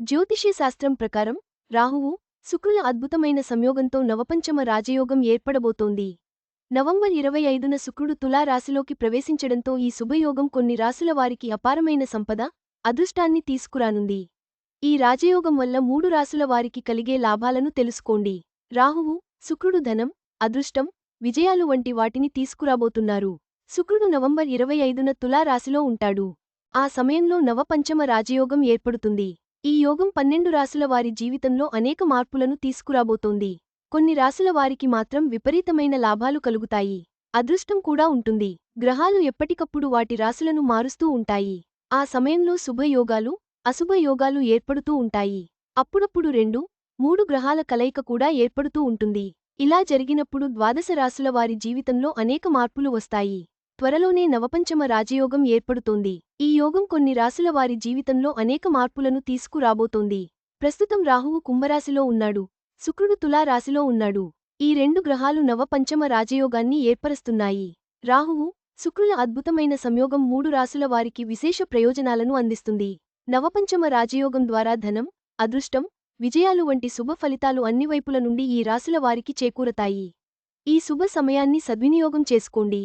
జ్యోతిష్య శాస్త్రం ప్రకారం రాహువు శుక్రుల అద్భుతమైన సంయోగంతో నవపంచమ రాజయోగం ఏర్పడబోతోంది. నవంబర్ ఇరవై ఐదున శుక్రుడు తులారాశిలోకి ప్రవేశించడంతో ఈ శుభయోగం కొన్ని రాసుల వారికి అపారమైన సంపద అదృష్టాన్ని తీసుకురానుంది. ఈ రాజయోగం వల్ల మూడు రాసుల వారికి కలిగే లాభాలను తెలుసుకోండి. రాహువు శుక్రుడు ధనం అదృష్టం విజయాలు వంటి వాటిని తీసుకురాబోతున్నారు. శుక్రుడు నవంబర్ ఇరవై ఐదున తులారాశిలో ఉంటాడు. ఆ సమయంలో నవపంచమ రాజయోగం ఏర్పడుతుంది. ఈ యోగం పన్నెండు రాసుల వారి జీవితంలో అనేక మార్పులను తీసుకురాబోతోంది. కొన్ని రాసుల వారికి మాత్రం విపరీతమైన లాభాలు కలుగుతాయి. అదృష్టం కూడా ఉంటుంది. గ్రహాలు ఎప్పటికప్పుడు వాటి రాసులను మారుస్తూ ఉంటాయి. ఆ సమయంలో శుభయోగాలు అశుభయోగాలు ఏర్పడుతూ ఉంటాయి. అప్పుడప్పుడు రెండు మూడు గ్రహాల కలయిక కూడా ఏర్పడుతూ ఉంటుంది. ఇలా జరిగినప్పుడు ద్వాదశ రాసుల వారి జీవితంలో అనేక మార్పులు వస్తాయి. త్వరలోనే నవపంచమ రాజయోగం ఏర్పడుతోంది. ఈ యోగం కొన్ని రాశులవారి జీవితంలో అనేక మార్పులను తీసుకురాబోతోంది. ప్రస్తుతం రాహువు కుంభరాశిలో ఉన్నాడు. శుక్రుడు తులారాశిలో ఉన్నాడు. ఈ రెండు గ్రహాలు నవపంచమ రాజయోగాన్ని ఏర్పరుస్తున్నాయి. రాహువు శుక్రుల అద్భుతమైన సంయోగం మూడు రాశుల వారికి విశేష ప్రయోజనాలను అందిస్తుంది. నవపంచమ రాజయోగం ద్వారా ధనం అదృష్టం విజయాలు వంటి శుభ ఫలితాలు అన్ని వైపుల నుండి ఈ రాశుల వారికి చేకూరతాయి. ఈ శుభ సమయాన్ని సద్వినియోగం చేసుకోండి.